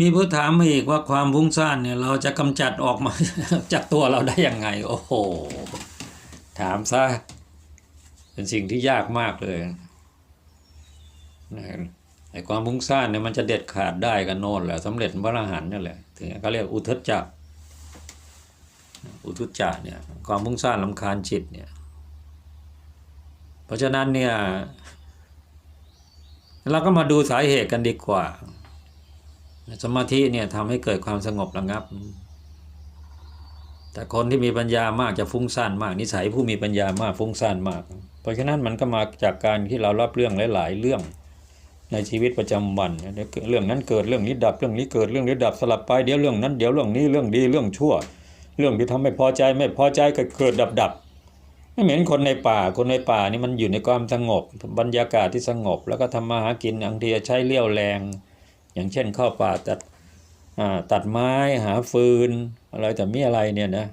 มีผู้ถามมาอีกว่าความฟุ้งซ่านเนี่ยเราจะกำจัดออกมาจากตัวเราได้ยังไง โอ้โห ถามซะเป็นสิ่งที่ยากมากเลยนะไอ้ความฟุ้งซ่านเนี่ยมันจะเด็ดขาดได้กันโน่นแหละสำเร็จพระอรหันต์นั่นแหละถึงเขาเรียกอุทจจะอุทจจะเนี่ยความฟุ้งซ่านลำคาญจิตเนี่ย เพราะฉะนั้นเนี่ยเราก็มาดูสาเหตุกันดีกว่า สมาธิเนี่ยทำให้เกิดความสงบระงับ แต่คนที่มีปัญญามากจะฟุ้งซ่านมาก นิสัยผู้มีปัญญามากฟุ้งซ่านมาก เพราะฉะนั้นมันก็มาจากการที่เรารับเรื่องหลาย ๆ เรื่องในชีวิตประจำวันเรื่องนั้นเกิดเรื่องนี้ดับเรื่องนี้เกิดเรื่องนี้ดับสลับไปเดี๋ยวเรื่องนั้นเดี๋ยวเรื่องนี้เรื่องดีเรื่องชั่ว เรื่องที่ทำไม่พอใจไม่พอใจก็เกิดดับดับไม่เหมือนคนในป่าคนในป่านี่มันอยู่ในความสงบบรรยากาศที่สงบ แล้วก็ทำมาหากินบางทีใช้เลี้ยวแรง อย่างเช่นเข้าป่าตัดตัดไม้หาฟืนอะไรแต่มีอะไรเนี่ยนะ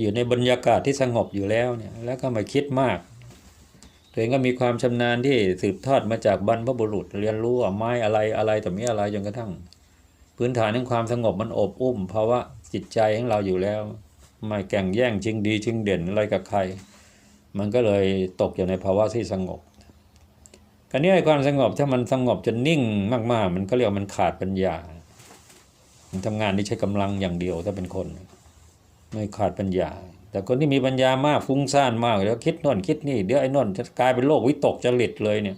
อยู่ในบรรยากาศที่สงบอยู่แล้วเนี่ยแล้วก็ม่คิดมากตัวเองก็มีความชำนาญที่สืบทอดมาจากบรรพบุรุษเรียนรู้ว่าไม้อะไรอะไรแต่มีอะไรจนกระทั่ง พื้นฐานของความสงบมันอบอุ้มภาวะจิตใจของเราอยู่แล้ว ไม่แก่งแย่งชิงดีชิงเด่นอะไรกับใคร มันก็เลยตกอยู่ในภาวะที่สงบ คราวนี้ไอ้ความสงบถ้ามันสงบจนนิ่งมาก ๆ มันก็เรียกว่ามันขาดปัญญา มันทำงานที่ใช้กำลังอย่างเดียวถ้าเป็นคน ไม่ขาดปัญญา แต่คนที่มีปัญญามากฟุ้งซ่านมากเดี๋ยวคิดน่นคิดนี่เดี๋ยวไอ้น่นจะกลายเป็นโรควิตกจริตเลยเนี่ย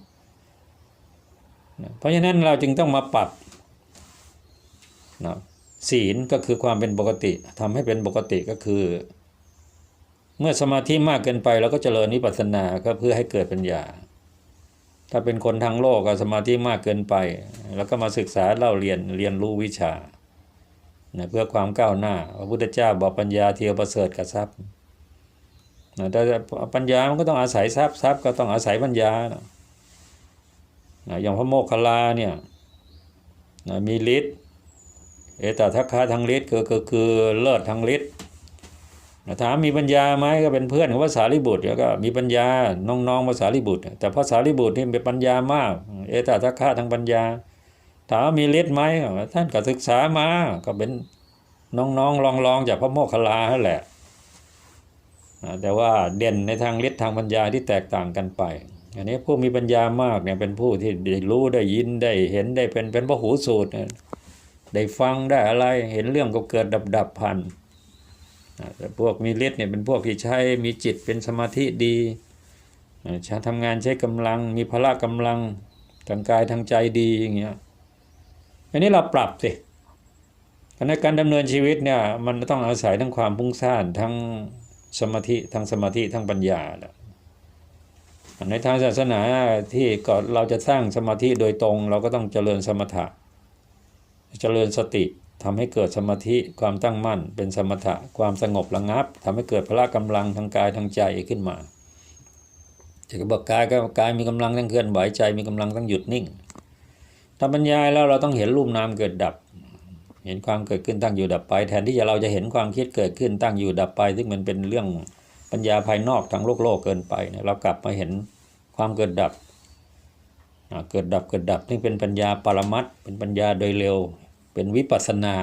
เพราะฉะนั้นเราจึงต้องมาปรับนะศีลก็คือความเป็นปกติทำให้เป็นปกติก็คือ เมื่อสมาธิมากเกินไปเราก็เจริญนิพพานาก็เพื่อให้เกิดปัญญา ถ้าเป็นคนทางโลกก็สมาธิมากเกินไป แล้วก็มาศึกษาเล่าเรียนเรียนรู้วิชานะเพื่อความก้าวหน้า พระพุทธเจ้าบอกปัญญาเทียวประเสริฐกับทรัพย์นะแต่ปัญญามันก็ต้องอาศัยทรัพย์ทรัพย์ก็ต้องอาศัยปัญญานะอย่างพระโมคคัลลาเนี่ยนะมีฤทธิ์เอตทัคคะทางฤทธิ์คือคือคือเลิศทางฤทธิ์ ถามมีปัญญาไหมก็เป็นเพื่อนของภาษาลิบุตรแล้วก็มีปัญญาน้องๆภาษาลิบุตร แต่ภาษาลิบุตรนี่เป็นปัญญามาก เอตทัคคะทางปัญญา ถามมีฤทธิ์ไหมท่านก็ศึกษามาก็เป็นน้องๆลองๆจากพระโมคคัลลาแหละแต่ว่าเด่นในทางฤทธิ์ทางปัญญาที่แตกต่างกันไป อันนี้ผู้มีปัญญามากเนี่ยเป็นผู้ที่ได้รู้ได้ยินได้เห็นได้เป็นเป็นพระหูสูตรได้ฟังได้อะไรเห็นเรื่องก็เกิดดับดับพัน แต่พวกมีฤทธิ์เนี่ยเป็นพวกที่ใช้มีจิตเป็นสมาธิดีใช้ทำงานใช้กำลัง มีพละกำลังทางกายทางใจดีอย่างเงี้ยอันนี้เราปรับสิในการดำเนินชีวิตเนี่ยมันต้องอาศัยทั้งความพุ่งซ่านทั้งสมาธิทั้งสมาธิทั้งปัญญาแหละในทางศาสนาที่ก่อนเราจะสร้างสมาธิโดยตรง เราก็ต้องเจริญสมถะ เจริญสติ ทำให้เกิดสมาธิความตั้งมั่น เป็นสมถะความสงบระงับทำให้เกิดพละกำลังทางกายทางใจขึ้นมาจะบอกกายก็กายมีกำลังทั้งเคลื่อนไหวใจมีกำลังทั้งหยุดนิ่งถ้าบรรยายแล้วเราต้องเห็นรูปนามเกิดดับ เห็นความเกิดขึ้นตั้งอยู่ดับไป แทนที่จะเราจะเห็นความคิดเกิดขึ้นตั้งอยู่ดับไป ซึ่งมันเป็นเรื่องปัญญาภายนอกทางโลกโลกเกินไปเนี่ยเรากลับมาเห็นความเกิดดับเกิดดับเกิดดับนี่เป็นปัญญาปรมัตเป็นปัญญาโดยเร็ว เป็นวิปัสนา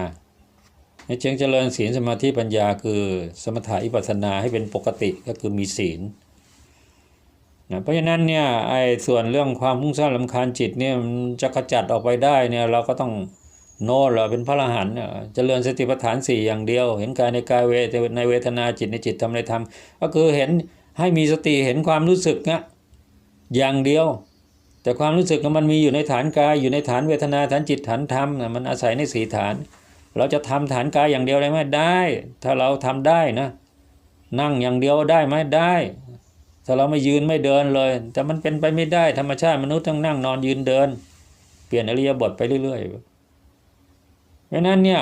จึงเจริญศีลสมาธิปัญญาคือสมถะวิปัสนาให้เป็นปกติก็คือมีศีลนะเพราะฉะนั้นเนี่ยไอ้ส่วนเรื่องความพุ่งสร้างลำคาญจิตเนี่ยมันจะขจัดออกไปได้เนี่ยเราก็ต้องโน้เราเป็นพระอรหันต์เจริญสติปัฏฐานสี่อย่างเดียว เห็นกายในกายเวทในเวทนาจิตในจิตทำในธรรมก็คือเห็นให้มีสติเห็นความรู้สึกนะอย่างเดียว แต่ความรู้สึกมันมีอยู่ในฐานกายอยู่ในฐานเวทนาฐานจิตฐานธรรมมันอาศัยในสีฐาน เราจะทำฐานกายอย่างเดียวได้ไหมได้ ถ้าเราทำได้นะนั่งอย่างเดียวได้ไหมได้ถ้าเราไม่ยืนไม่เดินเลย แต่มันเป็นไปไม่ได้ธรรมชาติมนุษย์ต้องนั่งนอนยืนเดิน เปลี่ยนอริยบทไปเรื่อยๆเพราะนั้นเนี่ย